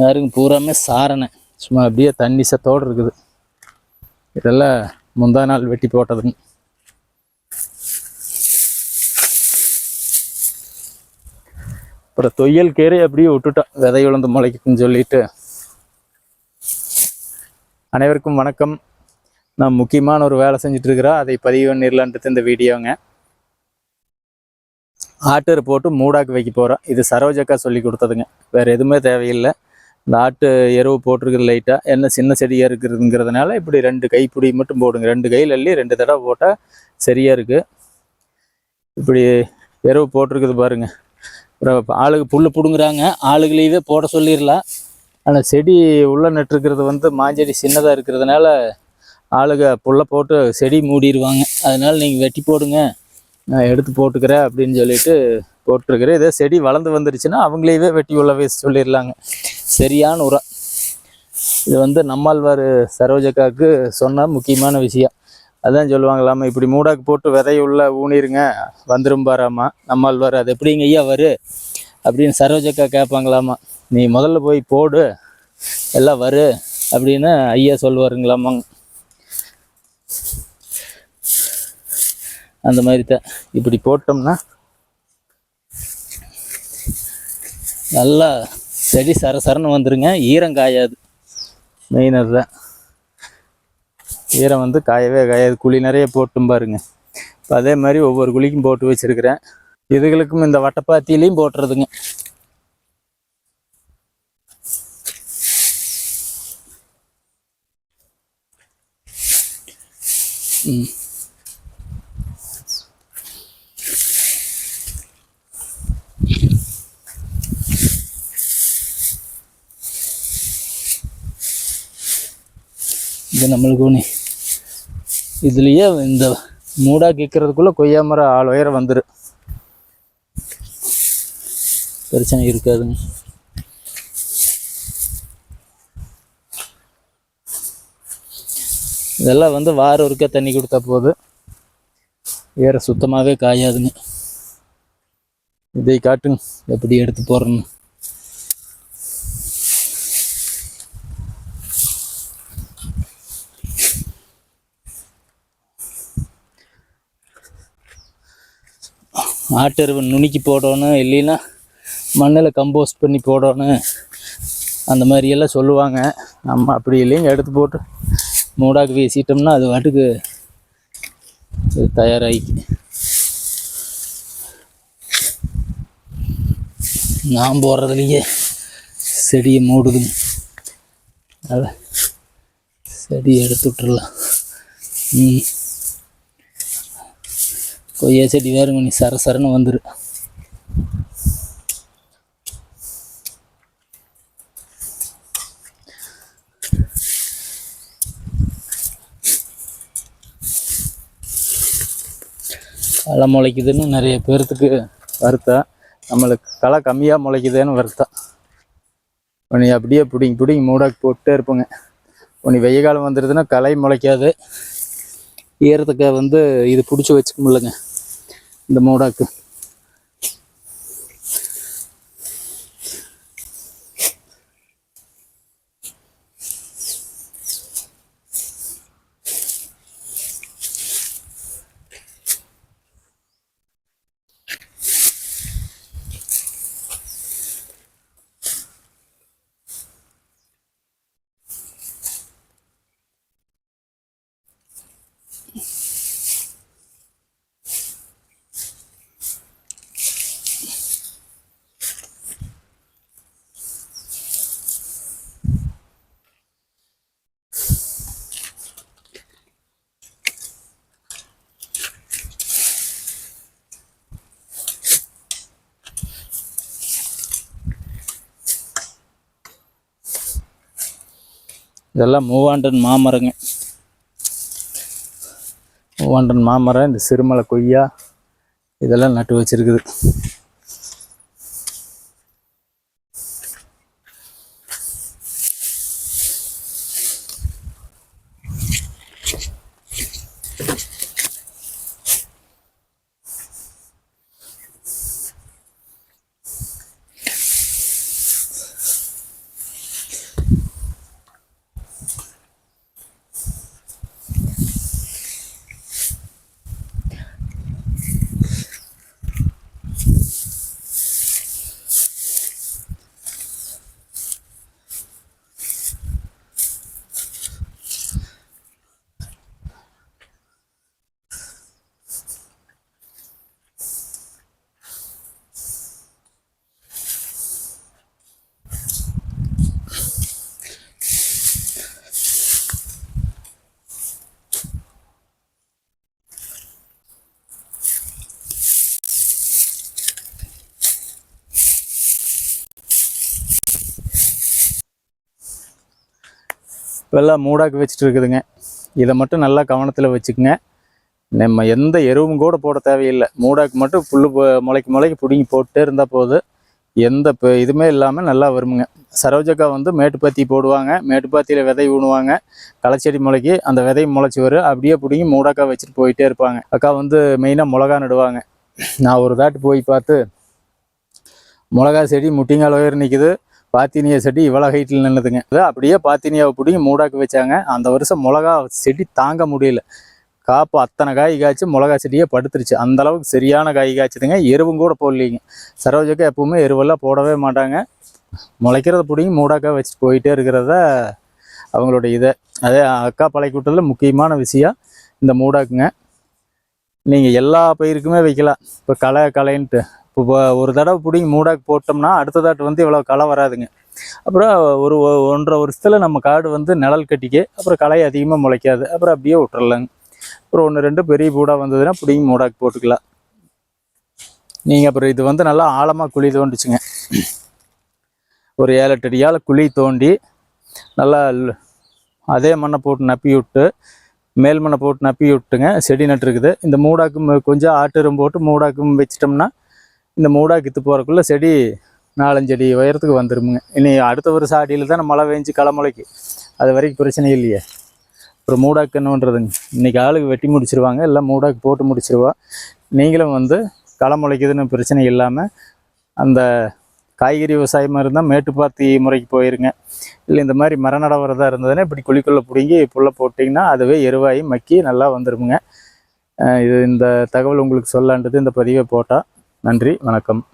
யாருக்கும் பூராமே சாரணை. சும்மா அப்படியே தண்ணி சத்தோடு இருக்குது. இதெல்லாம் முந்தா நாள் வெட்டி போட்டதுங்க அப்புறம் தொய்யல் கீரை அப்படியே விட்டுட்டோம். விதை விழுந்து முளைக்குன்னு சொல்லிட்டு. அனைவருக்கும் வணக்கம். நான் முக்கியமான ஒரு வேலை செஞ்சுட்டு இருக்கிறேன் அதை பதிவு பண்ணிடலான்றது இந்த வீடியோங்க. ஆட்டர் போட்டு மூடாக்கு வைக்க போகிறோம் இது சரோஜக்கா சொல்லி கொடுத்ததுங்க. வேறு எதுவுமே தேவையில்லை. இந்த ஆட்டு எருவு போட்டிருக்குது லைட்டாக என்ன சின்ன செடியாக இருக்குதுங்கிறதுனால இப்படி ரெண்டு கைப்பிடி மட்டும் போடுங்க. ரெண்டு கையில் அள்ளி ரெண்டு தடவை போட்டால் சரியாக இருக்குது இப்படி எருவு போட்டிருக்குது பாருங்கள் அப்புறம் ஆளுக்கு புல் பிடுங்குறாங்க. ஆளுகளையே போட சொல்லிடலாம். ஆனால் செடி உள்ளே நட்டுருக்கிறது வந்து மாஞ்செடி சின்னதாக இருக்கிறதுனால ஆளுக புல்லை போட்டு செடி மூடிடுவாங்க. அதனால் நீங்கள் வெட்டி போடுங்க. நான் எடுத்து போட்டுக்கிறேன் அப்படின்னு சொல்லிட்டு போட்டிருக்கிறேன். இதே செடி வளர்ந்து வந்துருச்சுன்னா அவங்களையவே வெட்டி உள்ள சொல்லிடலாங்க. சரியான உரம். இது வந்து நம்மாழ்வார் சரோஜக்காவுக்கு சொன்ன முக்கியமான விஷயம். அதான் சொல்லுவாங்களாமா இப்படி மூடாக்கு போட்டு விதைய உள்ள ஊனிருங்க வந்துரும் பாராமா நம்மாழ்வார் அது எப்படிங்க ஐயா வரு அப்படின்னு சரோஜக்கா கேட்பாங்களாமா நீ முதல்ல போய் போடு எல்லாம் வரு அப்படின்னு ஐயா சொல்லுவாருங்களாமாங்க அந்த மாதிரி தான். இப்படி போட்டோம்னா நல்லா செடி சர சரன்னு வந்துருங்க. ஈரம் காயாது. மெயின் அதுதான். ஈரம் வந்து காயவே காயாது. குழி நிறைய போட்டும் பாருங்க. இப்போ அதே மாதிரி ஒவ்வொரு குழிக்கும் போட்டு வச்சிருக்கிறேன். இதுகளுக்கும் இந்த வட்டப்பாத்திலையும் போட்டுறதுங்க. ம். இது நம்மளுக்கு இதுலேயே இந்த மூடா கேட்கறதுக்குள்ளே கொய்யா மரம் ஆள் உயரம் வந்துடும் பிரச்சனை இருக்காதுங்க. இதெல்லாம் வந்து வாரம் ஒருக்கா தண்ணி கொடுத்தா போதும். ஏற சுத்தமாகவே காயாதுங்க. இதை காட்டுங்க எப்படி எடுத்து போடுறேன்னு ஆட்டெருவை நுணுக்கி போடணும் இல்லைன்னா மண்ணில் கம்போஸ்ட் பண்ணி போடணும். அந்த மாதிரியெல்லாம் சொல்லுவாங்க. நம்ம அப்படி இல்லைங்க எடுத்து போட்டு மூடாக்கு வீசிட்டோம்னா அது வாட்டுக்கு தயாராகி நான் போடுறதுலையே செடியை மூடுதுங்க அதான் செடியை எடுத்து விட்டுறலாம். ம். கொய்யா செடி வேறுங்க நீ சர சரன்னு வந்துரு. களை முளைக்குதுன்னு நிறைய பேர்த்துக்கு வருத்தம். நம்மளுக்கு களை கம்மியாக முளைக்குதுன்னு வருத்தம். உனி அப்படியே பிடிங்கி பிடிங்கி மூடாக்கி போட்டே இருப்போங்க. உனி வெய்ய காலம் வந்துடுதுன்னா களை முளைக்காது. ஈரத்துக்கு வந்து இது பிடிச்சி வச்சுக்க முடியலங்க. இந்த மூடாக்கு இதெல்லாம் மூவாண்டன் மாமரங்க. மூவாண்டன் மாமரம் இந்த சிறுமலை கொய்யா இதெல்லாம் நட்டு வச்சிருக்குது. வெள்ளம் மூடாக்கு வச்சுட்டு இருக்குதுங்க. இதை மட்டும் நல்லா கவனத்தில் வச்சுக்கோங்க. நம்ம எந்த எருவும் கூட போட தேவையில்லை. மூடாக்கு மட்டும் புல் முளைக்கு முளைக்கு பிடுங்கி போட்டே இருந்தால் போதும் எந்த இப்போ இதுவுமே இல்லாமல் நல்லா வருமுங்க. சரோஜக்கா வந்து மேட்டுப்பாத்தி போடுவாங்க. மேட்டுப்பாத்தியில் விதை ஊணுவாங்க களைச்செடி முளைக்கு அந்த விதை முளைச்சி வரும். அப்படியே பிடிங்கி மூடாக்கா வச்சுட்டு போயிட்டே இருப்பாங்க. அக்கா வந்து மெயினாக மிளகா நடுவாங்க. நான் ஒரு தாட்டு போய் பார்த்து மிளகா செடி முட்டிங்கால் உயர் நிற்குது பாத்தினியா செடி இவ்வளோ ஹைட்டில் நின்றுதுங்க அதை அப்படியே பாத்தினியாவை பிடிங்கி மூடாக்கு வச்சாங்க. அந்த வருஷம் மிளகா செடி தாங்க முடியல. காப்பு அத்தனை காய் காய்ச்சி மிளகா செடியே படுத்துருச்சு. அந்த அளவுக்கு சரியான காய் காய்ச்சதுங்க. எருவும் கூட போடலீங்க. சரோஜக்கா எப்பவுமே எருவெல்லாம் போடவே மாட்டாங்க. முளைக்கிறத பிடிங்கி மூடாக்கா வச்சுட்டு போயிட்டே இருக்கிறத அவங்களோட இதை. அதே அக்கா பழைக்கூட்டத்தில் முக்கியமான விஷயம் இந்த மூடாக்குங்க. நீங்கள் எல்லா பயிருக்குமே வைக்கலாம். இப்போ களை களைன்ட்டு. இப்போ ஒரு தடவை பிடிங்கி மூடாக்கு போட்டோம்னா அடுத்த தாட்டு வந்து இவ்வளோ களை வராதுங்க. அப்புறம் ஒரு ஒ- ஒன்றரை வருஷத்தில் நம்ம காடு வந்து நிழல் கட்டிக்கு அப்புறம் களை அதிகமாக முளைக்காது அப்புறம் அப்படியே விட்டுறலாங்க. அப்புறம் ஒன்று ரெண்டு பெரிய பூடாக வந்ததுன்னா பிடிங்கி மூடாக்கு போட்டுக்கலாம். நீங்கள் அப்புறம் இது வந்து நல்லா ஆழமாக குழி தோண்டுச்சுங்க. ஒரு ஏழு எட்டு அடியால் குழி தோண்டி நல்லா அதே மண்ணை போட்டு நப்பி விட்டு மேல் மண்ணை போட்டு நப்பி விட்டுங்க செடி நட்டுருக்குது. இந்த மூடாக்கும் கொஞ்சம் ஆட்டுரம் போட்டு மூடாக்கும் வச்சிட்டோம்னா இந்த மூடாக்கு இத்து போகிறக்குள்ள செடி நாலஞ்சு அடி உயரத்துக்கு வந்துருமுங்க. இனி அடுத்த வருஷம் அடியில் தான் மழை வேஞ்சி களை முளைக்கு. அது வரைக்கும் பிரச்சனை இல்லையே. அப்புறம் மூடாக்கு என்னன்றதுங்க இன்றைக்கி ஆளுக்கு வெட்டி முடிச்சிருவாங்க எல்லாம் மூடாக்கு போட்டு முடிச்சிருவா. நீங்களும் வந்து களை முளைக்குதுன்னு பிரச்சனை இல்லாமல் அந்த காய்கறி விவசாயமாக இருந்தால் மேட்டுப்பாத்தி முறைக்கு போயிருங்க. இல்லை இந்த மாதிரி மர நடவரதாக இருந்ததுன்னா இப்படி குழிக்குள்ளே பிடுங்கி புல்ல போட்டிங்கன்னா அதுவே எருவாகி மக்கி நல்லா வந்துருமுங்க. இது இந்த தகவல் உங்களுக்கு சொல்லான்றது இந்த பதிவை போட்டால் நன்றி வணக்கம்.